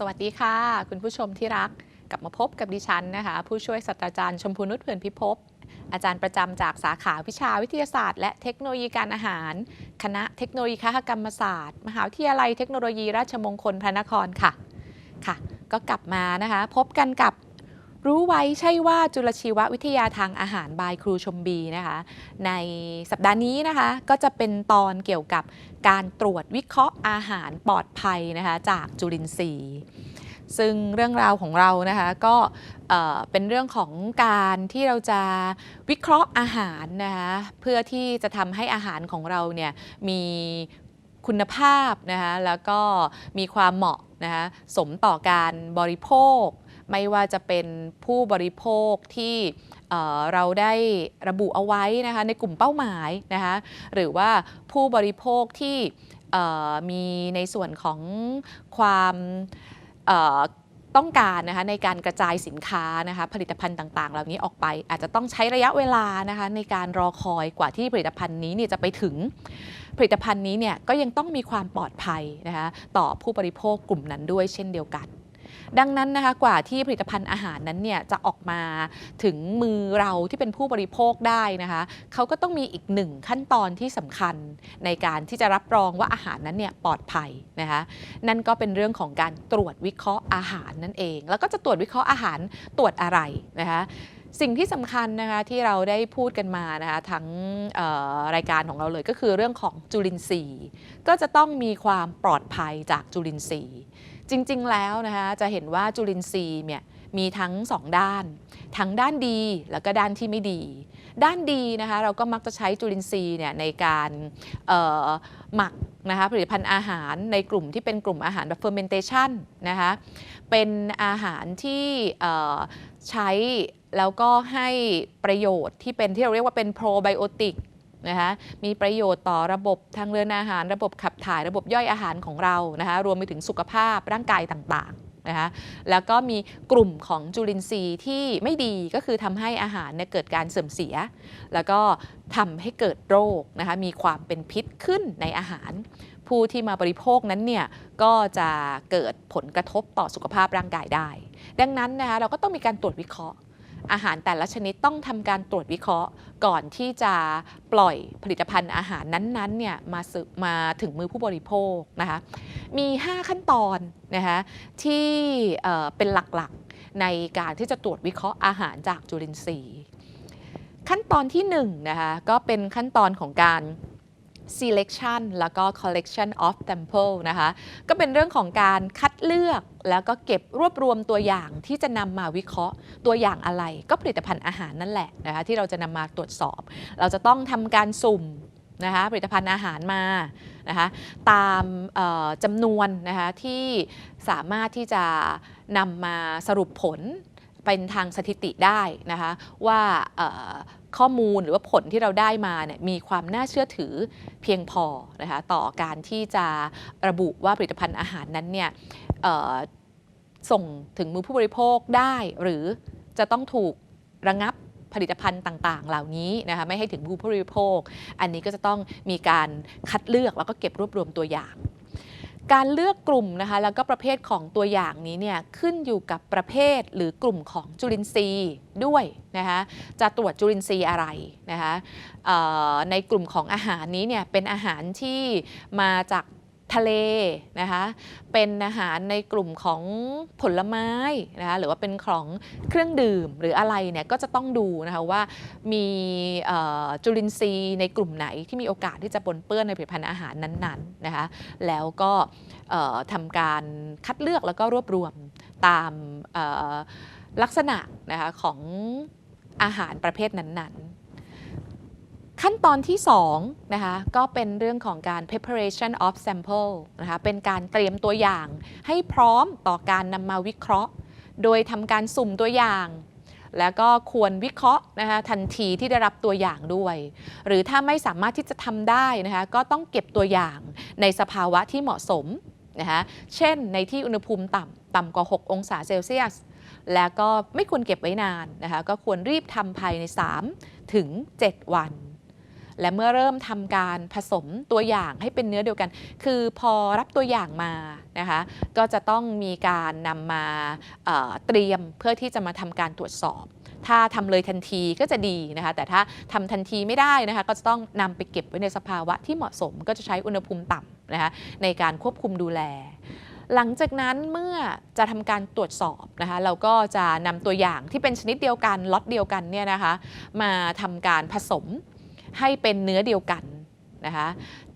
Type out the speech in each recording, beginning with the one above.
สวัสดีค่ะ คุณผู้ชมที่รักกลับมาพบกับดิฉันนะคะ ผู้ช่วยศาสตราจารย์ชมพูนุชเผื่อนพิภพอาจารย์ประจำจากสาขาวิชาวิทยาศาสตร์ และเทคโนโลยีการอาหาร คณะเทคโนโลยีคหกรรมศาสตร์ มหาวิทยาลัยเทคโนโลยีราชมงคลพระนครค่ะค่ะ ก็กลับมานะคะ พบกันกับ รู้ไว้ใช่ว่าจุลชีววิทยาทางอาหารบายครูชมบีนะคะ ในสัปดาห์นี้นะคะก็จะเป็นตอนเกี่ยวกับการตรวจวิเคราะห์อาหารปลอดภัยนะคะจากจุลินทรีย์ซึ่งเรื่องราวของเรานะคะก็เอ่อเป็นเรื่องของการที่เราจะวิเคราะห์อาหารนะคะเพื่อที่จะทำให้อาหารของเราเนี่ยมีคุณภาพนะคะแล้วก็มีความเหมาะนะคะสมต่อการบริโภค ไม่ว่าจะเป็นผู้บริโภคที่เราได้ระบุเอาไว้นะคะในกลุ่มเป้าหมายนะคะหรือว่าผู้บริโภคที่มีในส่วนของความต้องการนะคะในการกระจายสินค้านะคะผลิตภัณฑ์ต่างๆ เหล่านี้ออกไป อาจจะต้องใช้ระยะเวลานะคะในการรอคอยกว่าที่ผลิตภัณฑ์นี้เนี่ยจะไปถึง ผลิตภัณฑ์นี้เนี่ยก็ยังต้องมีความปลอดภัยนะคะต่อผู้บริโภคกลุ่มนั้นด้วยเช่นเดียวกัน ดังนั้นนะคะกว่าที่ผลิตภัณฑ์อาหารนั้นเนี่ยจะออกมาถึงมือเราที่เป็นผู้บริโภคได้นะคะเขาก็ต้องมีอีกหนึ่งขั้นตอนที่สำคัญในการที่จะรับรองว่าอาหารนั้นเนี่ยปลอดภัยนะคะนั่นก็เป็นเรื่องของการตรวจวิเคราะห์อาหารนั่นเอง แล้วก็จะตรวจวิเคราะห์อาหารตรวจอะไรนะคะ สิ่งที่สำคัญนะคะที่เราได้พูดกันมานะคะทั้งรายการของเราเลยก็คือเรื่องของจุลินทรีย์ ก็จะต้องมีความปลอดภัยจากจุลินทรีย์ จริง ๆ แล้วนะคะจะเห็นว่าจุลินทรีย์เนี่ยมีทั้งสองด้าน ทั้งด้านดีแล้วก็ด้านที่ไม่ดี ด้านดีนะคะเราก็มักจะใช้จุลินทรีย์เนี่ยในการหมักนะคะผลิตภัณฑ์อาหารในกลุ่มที่เป็นกลุ่มอาหารแบบ fermentation นะคะเป็นอาหารที่ใช้ แล้วก็ให้ประโยชน์ที่เป็นที่เราเรียกว่าเป็นโปรไบโอติกนะคะมีประโยชน์ต่อระบบทางเดินอาหาร ระบบขับถ่ายระบบย่อยอาหารของเรานะคะรวมไปถึงสุขภาพร่างกายต่างๆนะคะแล้วก็มีกลุ่มของจุลินทรีย์ที่ไม่ดีก็คือทำให้อาหารเนี่ยเกิดการเสื่อมเสีย แล้วก็ทำให้เกิดโรคนะคะมีความเป็นพิษขึ้นในอาหาร ผู้ที่มาบริโภคนั้นเนี่ยก็จะเกิดผลกระทบต่อสุขภาพร่างกายได้ ดังนั้นนะคะเราก็ต้องมีการตรวจวิเคราะห์ อาหารแต่ละชนิดต้องทำการตรวจวิเคราะห์ก่อนที่จะปล่อยผลิตภัณฑ์อาหารนั้นๆเนี่ยมาสึมาถึงมือผู้บริโภคนะคะมี 5 ขั้นตอนนะคะที่เอ่อเป็นหลักๆในการที่จะตรวจวิเคราะห์อาหารจากจุลินทรีย์ ขั้นตอนที่1นะคะก็เป็นขั้นตอนของการ selection แล้วก็ collection of sample นะคะ ก็เป็นเรื่องของการคัดเลือกแล้วก็เก็บรวบรวมตัวอย่างที่จะนำมาวิเคราะห์ตัวอย่างอะไร ก็ผลิตภัณฑ์อาหารนั่นแหละนะคะที่เราจะนำมาตรวจสอบ เราจะต้องทำการสุ่มนะคะผลิตภัณฑ์อาหารมานะคะตามจำนวนนะคะที่สามารถที่จะนำมาสรุปผลเป็นทางสถิติได้นะคะว่า ข้อมูลหรือว่าผลที่เราได้มาเนี่ยมีความน่าเชื่อถือเพียงพอนะคะต่อการที่จะระบุว่าผลิตภัณฑ์อาหารนั้นเนี่ยส่งถึงมือผู้บริโภคได้ หรือจะต้องถูกระงับผลิตภัณฑ์ต่าง ๆ เหล่านี้นะคะไม่ให้ถึงผู้บริโภค อันนี้ก็จะต้องมีการคัดเลือกแล้วก็เก็บรวบรวมตัวอย่าง การเลือกกลุ่มนะคะแล้วก็ประเภทของตัวอย่างนี้เนี่ยขึ้นอยู่กับประเภทหรือกลุ่มของจุลินทรีย์ด้วยนะคะจะตรวจจุลินทรีย์อะไรนะคะในกลุ่มของอาหารนี้เนี่ยเป็นอาหารที่มาจาก ทะเลนะคะเป็นอาหารในกลุ่มของผลไม้นะคะหรือว่าเป็นของเครื่องดื่มหรืออะไรเนี่ยก็จะต้องดูนะคะว่ามีจุลินทรีย์ในกลุ่มไหนที่มีโอกาสที่จะปนเปื้อนในผลิตภัณฑ์อาหารนั้นๆนะคะแล้วก็ทำการคัดเลือกแล้วก็รวบรวมตามลักษณะนะคะของอาหารประเภทนั้นๆ ขั้นตอนที่2นะคะก็เป็นเรื่องของการ preparation of sample นะคะเป็นการเตรียมตัวอย่างให้พร้อมต่อการนำมาวิเคราะห์ โดยทำการสุ่มตัวอย่าง แล้วก็ควรวิเคราะห์นะคะทันทีที่ได้รับตัวอย่างด้วย หรือถ้าไม่สามารถที่จะทำได้นะคะก็ต้องเก็บตัวอย่างในสภาวะที่เหมาะสมนะคะเช่นในที่อุณหภูมิต่ำต่ำกว่า 6 องศาเซลเซียสแล้วก็ไม่ควรเก็บไว้นานนะคะก็ควรรีบทำภายใน 3 ถึง 7 วัน และเมื่อเริ่มทำการผสมตัวอย่างให้เป็นเนื้อเดียวกัน คือพอรับตัวอย่างมานะคะก็จะต้องมีการนำมาเตรียมเพื่อที่จะมาทำการตรวจสอบ ถ้าทำเลยทันทีก็จะดีนะคะแต่ถ้าทำทันทีไม่ได้นะคะก็จะต้องนำไปเก็บไว้ในสภาวะที่เหมาะสม ก็จะใช้อุณหภูมิต่ำนะคะในการควบคุมดูแลหลังจากนั้นเมื่อจะทำการตรวจสอบนะคะเราก็จะนำตัวอย่างที่เป็นชนิดเดียวกันล็อตเดียวกันเนี่ยนะคะมาทำการผสม ให้เป็นเนื้อเดียวกันนะคะ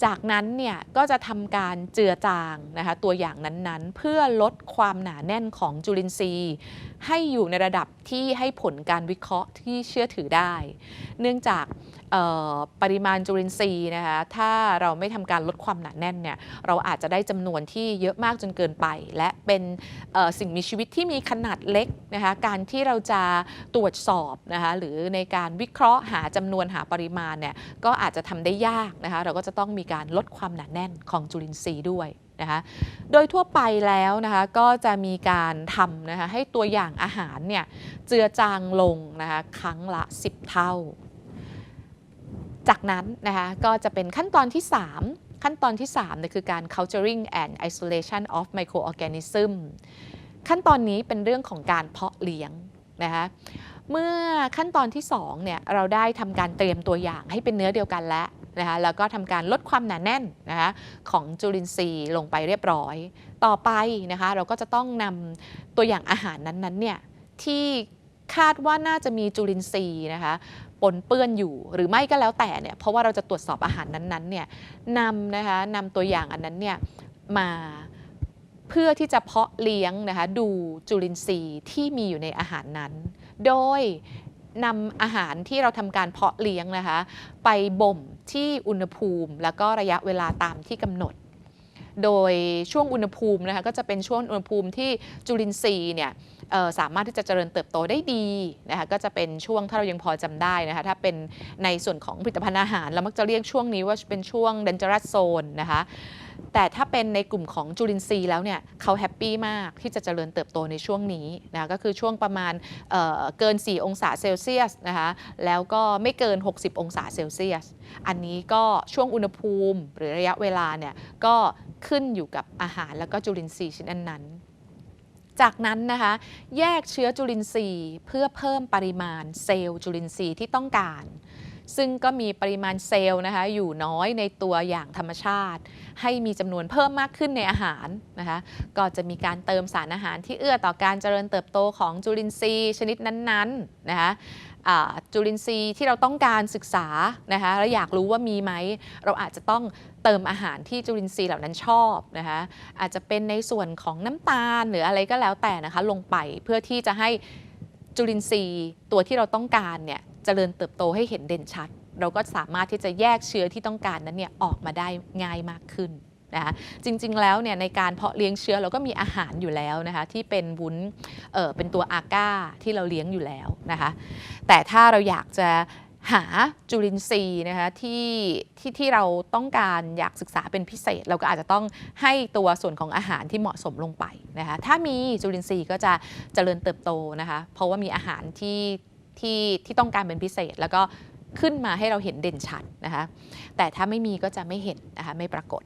จากนั้นเนี่ยก็จะทำการเจือจางนะคะตัวอย่างนั้นๆ เพื่อลดความหนาแน่นของจุลินทรีย์ ให้อยู่ในระดับที่ให้ผลการวิเคราะห์ที่เชื่อถือได้ เนื่องจากปริมาณจุลินทรีย์นะคะถ้าเราไม่ทำการลดความหนาแน่นเนี่ยเราอาจจะได้จำนวนที่เยอะมากจนเกินไป และเป็นสิ่งมีชีวิตที่มีขนาดเล็กนะคะการที่เราจะตรวจสอบนะคะหรือในการวิเคราะห์หาจำนวนหาปริมาณเนี่ยก็อาจจะทำได้ยากนะคะเราก็จะต้องมีการลดความหนาแน่นของจุลินทรีย์ด้วยนะคะโดยทั่วไปแล้วนะคะก็จะมีการทำนะคะให้ตัวอย่างอาหารเนี่ยเจือจางลงนะคะครั้งละ 10 เท่า จากนั้นนะคะก็จะเป็นขั้นตอนที่ 3 ขั้นตอนที่3เนี่ยคือการ culturing and isolation of microorganism ขั้นตอนนี้เป็นเรื่องของการเพาะเลี้ยงนะคะเมื่อขั้นตอนที่2เนี่ยเราได้ทำการเตรียมตัวอย่างให้เป็นเนื้อเดียวกันแล้ว นะคะแล้วก็ทำการลดความหนาแน่นนะคะของจุลินทรีย์ลงไปเรียบร้อย ต่อไปนะคะเราก็จะต้องนำตัวอย่างอาหารนั้นๆเนี่ยที่คาดว่าน่าจะมีจุลินทรีย์นะคะปนเปื้อนอยู่หรือไม่ก็แล้วแต่เนี่ยเพราะว่าเราจะตรวจสอบอาหารนั้นๆเนี่ยนำนะคะนำตัวอย่างอันนั้นเนี่ยมาเพื่อที่จะเพาะเลี้ยงนะคะดูจุลินทรีย์ที่มีอยู่ในอาหารนั้น โดยนำอาหารที่เราทำการเพาะเลี้ยงนะคะไปบ่ม ที่อุณหภูมิ และก็ระยะเวลาตามที่กำหนด โดยช่วงอุณหภูมินะคะก็จะเป็นช่วงอุณหภูมิที่จุลินทรีย์เนี่ยสามารถที่จะเจริญเติบโตได้ดีนะคะก็จะเป็นช่วงถ้าเรายังพอจำได้นะคะถ้าเป็นในส่วนของผลิตภัณฑ์อาหาร เรามักจะเรียกช่วงนี้ว่าเป็นช่วง dangerous zone นะคะ แต่ถ้าเป็นในกลุ่มของจุลินทรีย์แล้วเนี่ยเขาแฮปปี้มากที่จะเจริญเติบโตในช่วงนี้นะก็คือช่วงประมาณเเกิน 4 องศาเซลเซียสนะคะแล้วก็ไม่เกิน 60 องศาเซลเซียส อันนี้ก็ช่วงอุณหภูมิหรือระยะเวลาเนี่ยก็ขึ้นอยู่กับอาหารแล้วก็จุลินทรีย์ชนิดนั้นจากนั้นนะคะแยกเชื้อจุลินทรีย์ เพื่อเพิ่มปริมาณเซลล์จุลินทรีย์ที่ต้องการ ซึ่งก็มีปริมาณเซลล์นะคะอยู่น้อยในตัวอย่างธรรมชาติ ให้มีจำนวนเพิ่มมากขึ้นในอาหารนะคะก็จะมีการเติมสารอาหารที่เอื้อต่อการเจริญเติบโตของจุลินทรีย์ชนิดนั้นๆนะคะจุลินทรีย์ที่เราต้องการศึกษานะคะแล้วอยากรู้ว่ามีไหม เราอาจจะต้องเติมอาหารที่จุลินทรีย์เหล่านั้นชอบนะคะอาจจะเป็นในส่วนของน้ำตาลหรืออะไรก็แล้วแต่นะคะลงไปเพื่อที่จะให้จุลินทรีย์ตัวที่เราต้องการเนี่ย จริญเติบโตให้เห็นเด่นชัด เราก็สามารถที่จะแยกเชื้อที่ต้องการนั้นเนี่ยออกมาได้ง่ายมากขึ้นนะคะจริงๆแล้วเนี่ยในการเพาะเลี้ยงเชื้อเราก็มีอาหารอยู่แล้วนะคะที่เป็นวุ้นเอ่อเป็นตัวอาก้าที่เราเลี้ยงอยู่แล้วนะคะแต่ถ้าเราอยากจะหาจุลินทรีย์นะคะที่ที่ที่เราต้องการอยากศึกษาเป็นพิเศษ เราก็อาจจะต้องให้ตัวส่วนของอาหารที่เหมาะสมลงไปนะคะถ้ามีจุลินทรีย์ก็จะเจริญเติบโตนะคะเพราะว่ามีอาหารที่ ที่ที่ต้องการเป็นพิเศษ แล้วก็ขึ้นมาให้เราเห็นเด่นชัดนะคะแต่ถ้าไม่มีก็จะไม่เห็นนะคะไม่ปรากฏ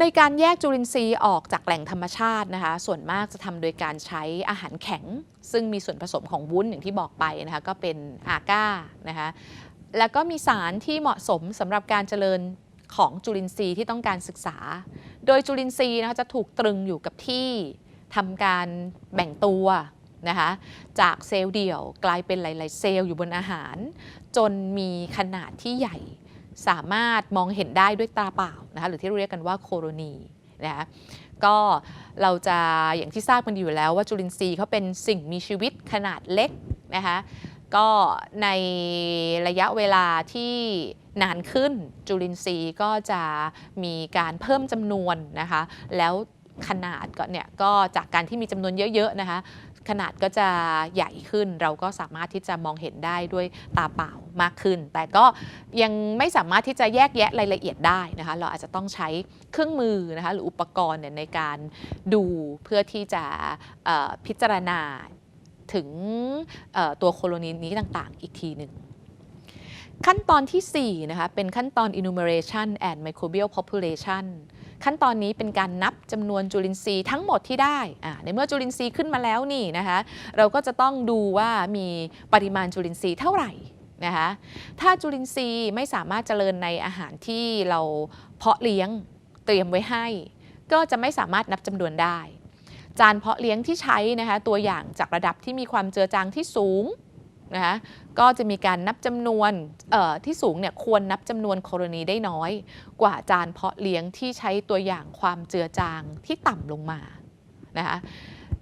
ในการแยกจุลินทรีย์ออกจากแหล่งธรรมชาตินะคะส่วนมากจะทำโดยการใช้อาหารแข็ง ซึ่งมีส่วนผสมของวุ้นอย่างที่บอกไปนะคะก็เป็นอาก้านะคะแล้วก็มีสารที่เหมาะสมสำหรับการเจริญของจุลินทรีย์ที่ต้องการศึกษา โดยจุลินทรีย์นะคะจะถูกตรึงอยู่กับที่ทำการแบ่งตัว นะคะจากเซลล์เดี่ยวกลายเป็นหลาย ๆ เซลล์อยู่บนอาหาร จนมีขนาดที่ใหญ่ สามารถมองเห็นได้ด้วยตาเปล่านะคะหรือที่เรียกกันว่าโคโรนีนะคะก็เราจะอย่างที่ทราบกันอยู่แล้วว่าจุลินทรีย์เขาเป็นสิ่งมีชีวิตขนาดเล็กนะคะก็ในระยะเวลาที่นานขึ้นจุลินทรีย์ก็จะมีการเพิ่มจำนวนนะคะแล้วขนาดก็เนี่ยก็จากการที่มีจำนวนเยอะๆนะคะ ขนาดก็จะใหญ่ขึ้น เราก็สามารถที่จะมองเห็นได้ด้วยตาเปล่ามากขึ้น แต่ก็ยังไม่สามารถที่จะแยกแยะรายละเอียดได้นะคะเราอาจจะต้องใช้เครื่องมือนะคะหรืออุปกรณ์เนี่ยในการดูเพื่อที่จะพิจารณาถึงตัวโคโลนีนี้ต่างๆ อีกทีหนึ่งขั้นตอนทีสี่4นะคะเป็นขั้นตอน enumeration and microbial population ขั้นตอนนี้เป็นการนับจำนวนจุลินทรีย์ทั้งหมดที่ได้ในเมื่อจุลินทรีย์ขึ้นมาแล้วนี่นะคะเราก็จะต้องดูว่ามีปริมาณจุลินทรีย์เท่าไหร่นะคะถ้าจุลินทรีย์ไม่สามารถเจริญในอาหารที่เราเพาะเลี้ยงเตรียมไว้ให้ ก็จะไม่สามารถนับจำนวนได้ จานเพาะเลี้ยงที่ใช้นะคะตัวอย่างจากระดับที่มีความเจือจางที่สูง นะคะก็จะมีการนับจำนวนที่สูงเนี่ยควรนับจำนวนโคโรนีได้น้อย กว่าจานเพาะเลี้ยงที่ใช้ตัวอย่างความเจือจางที่ต่ำลงมานะคะ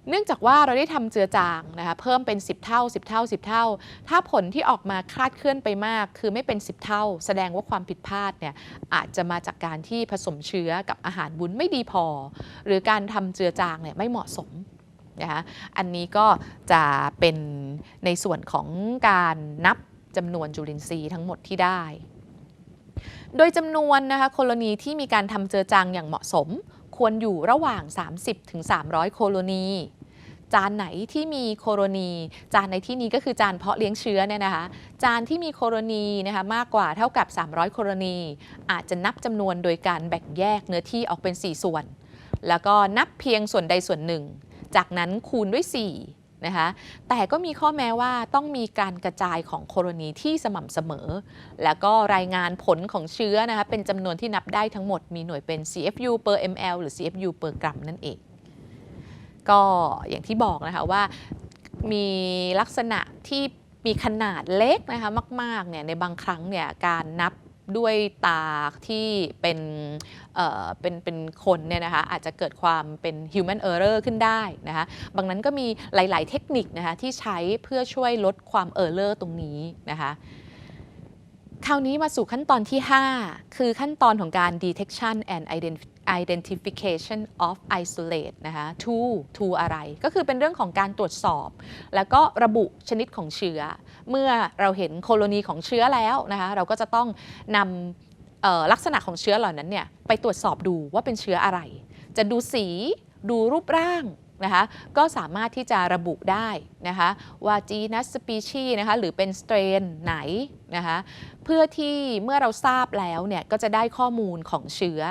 เนื่องจากว่าเราได้ทำเจือจางนะคะเพิ่มเป็น 10 เท่า 10 เท่า 10 เท่า ถ้าผลที่ออกมาคลาดเคลื่อนไปมาก คือไม่เป็น 10 เท่า แสดงว่าความผิดพลาดเนี่ยอาจจะมาจากการที่ผสมเชื้อกับอาหารบุญไม่ดีพอ หรือการทำเจือจางเนี่ยไม่เหมาะสม นะคะอันนี้ก็จะเป็นในส่วนของการนับจำนวนจุลินทรีย์ทั้งหมดที่ได้ โดยจำนวนนะคะโคโลนีที่มีการทำเจือจางอย่างเหมาะสม ควรอยู่ระหว่าง 30-300ถึง300โคโลนีจานไหนที่มีโคโรนี จานในที่นี้ก็คือจานเพาะเลี้ยงเชื้อเนี่ยนะคะจานที่มีโคโรนีนะคะมากกว่าเท่ากับ 300 โคโรนี อาจจะนับจำนวนโดยการแบ่งแยกเนื้อที่ออกเป็น 4 ส่วน แล้วก็นับเพียงส่วนใดส่วนหนึ่ง จากนั้นคูณด้วย 4 นะคะ แต่ก็มีข้อแม้ว่าต้องมีการกระจายของโคโรนีที่สม่ำเสมอ แล้วก็รายงานผลของเชื้อนะคะเป็นจำนวนที่นับได้ทั้งหมดมีหน่วยเป็น CFU per ml หรือ CFU per กรัมนั่นเอง ก็อย่างที่บอกนะคะว่ามีลักษณะที่มีขนาดเล็กนะคะมากๆเนี่ยในบางครั้งเนี่ยการนับ ด้วยตาที่เป็นเเป็นเป็นคนเนี่ยนะคะอาจจะเกิดความเป็น human error ขึ้นได้นะคะบางนั้นก็มีหลาย ๆ เทคนิคนะคะที่ใช้เพื่อช่วยลดความ error ตรงนี้นะคะคราวนี้มาสู่ขั้นตอนที่ 5 คือขั้นตอนของการ detection and ident- identification of isolate นะคะ to to อะไร ก็คือเป็นเรื่องของการตรวจสอบ แล้วก็ระบุชนิดของเชื้อ เมื่อเราเห็นโคโลนีของเชื้อแล้วนะคะเราก็จะต้องนำลักษณะของเชื้อเหล่านั้นเนี่ยไปตรวจสอบดูว่าเป็นเชื้ออะไร จะดูสีดูรูปร่างนะคะก็สามารถที่จะระบุได้นะคะว่า genus species นะคะหรือเป็น strain ไหนนะคะเพื่อที่เมื่อเราทราบแล้วเนี่ยก็จะได้ข้อมูลของเชื้อ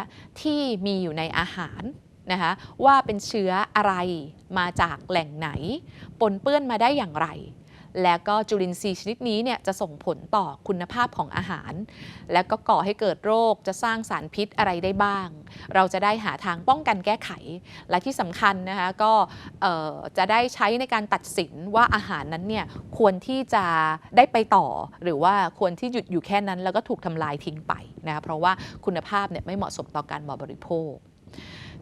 ที่มีอยู่ในอาหารนะคะว่าเป็นเชื้ออะไรมาจากแหล่งไหน ปนเปื้อนมาได้อย่างไร แล้วก็จุลินทรีย์ชนิดนี้เนี่ยจะส่งผลต่อคุณภาพของอาหาร แล้วก็ก่อให้เกิดโรคจะสร้างสารพิษอะไรได้บ้าง เราจะได้หาทางป้องกันแก้ไข และที่สำคัญนะคะก็จะได้ใช้ในการตัดสินว่าอาหารนั้นเนี่ยควรที่จะได้ไปต่อ หรือว่าควรที่หยุดอยู่แค่นั้นแล้วก็ถูกทำลายทิ้งไปนะคะเพราะว่าคุณภาพเนี่ยไม่เหมาะสมต่อการบริโภค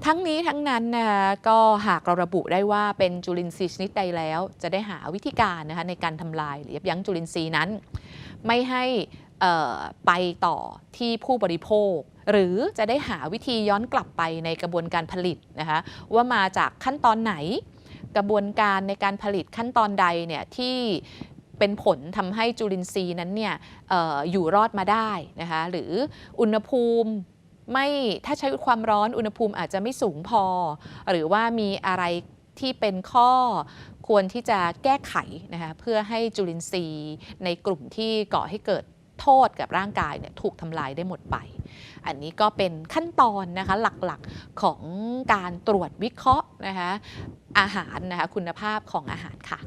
ทั้งนี้ทั้งนั้นนะคะก็หากเราระบุได้ว่าเป็นจุลินทรีย์ชนิดใดแล้ว จะได้หาวิธีการนะคะในการทำลายหรือยับยั้งจุลินทรีย์นั้น ไม่ให้ไปต่อที่ผู้บริโภค หรือจะได้หาวิธีย้อนกลับไปในกระบวนการผลิตนะคะว่ามาจากขั้นตอนไหน กระบวนการในการผลิตขั้นตอนใดเนี่ยที่เป็นผลทำให้จุลินทรีย์นั้นเนี่ยอออยู่รอดมาได้นะคะหรืออุณหภูมิ ไม่ถ้าใช้ความร้อนอุณหภูมิอาจจะไม่สูงพอ หรือว่ามีอะไรที่เป็นข้อควรที่จะแก้ไขนะคะเพื่อให้จุลินทรีย์ในกลุ่มที่ก่อให้เกิดโทษกับร่างกายเนี่ยถูกทำลายได้หมดไป อันนี้ก็เป็นขั้นตอนนะคะหลักๆของการตรวจวิเคราะห์นะคะอาหารนะคะคุณภาพของอาหารค่ะ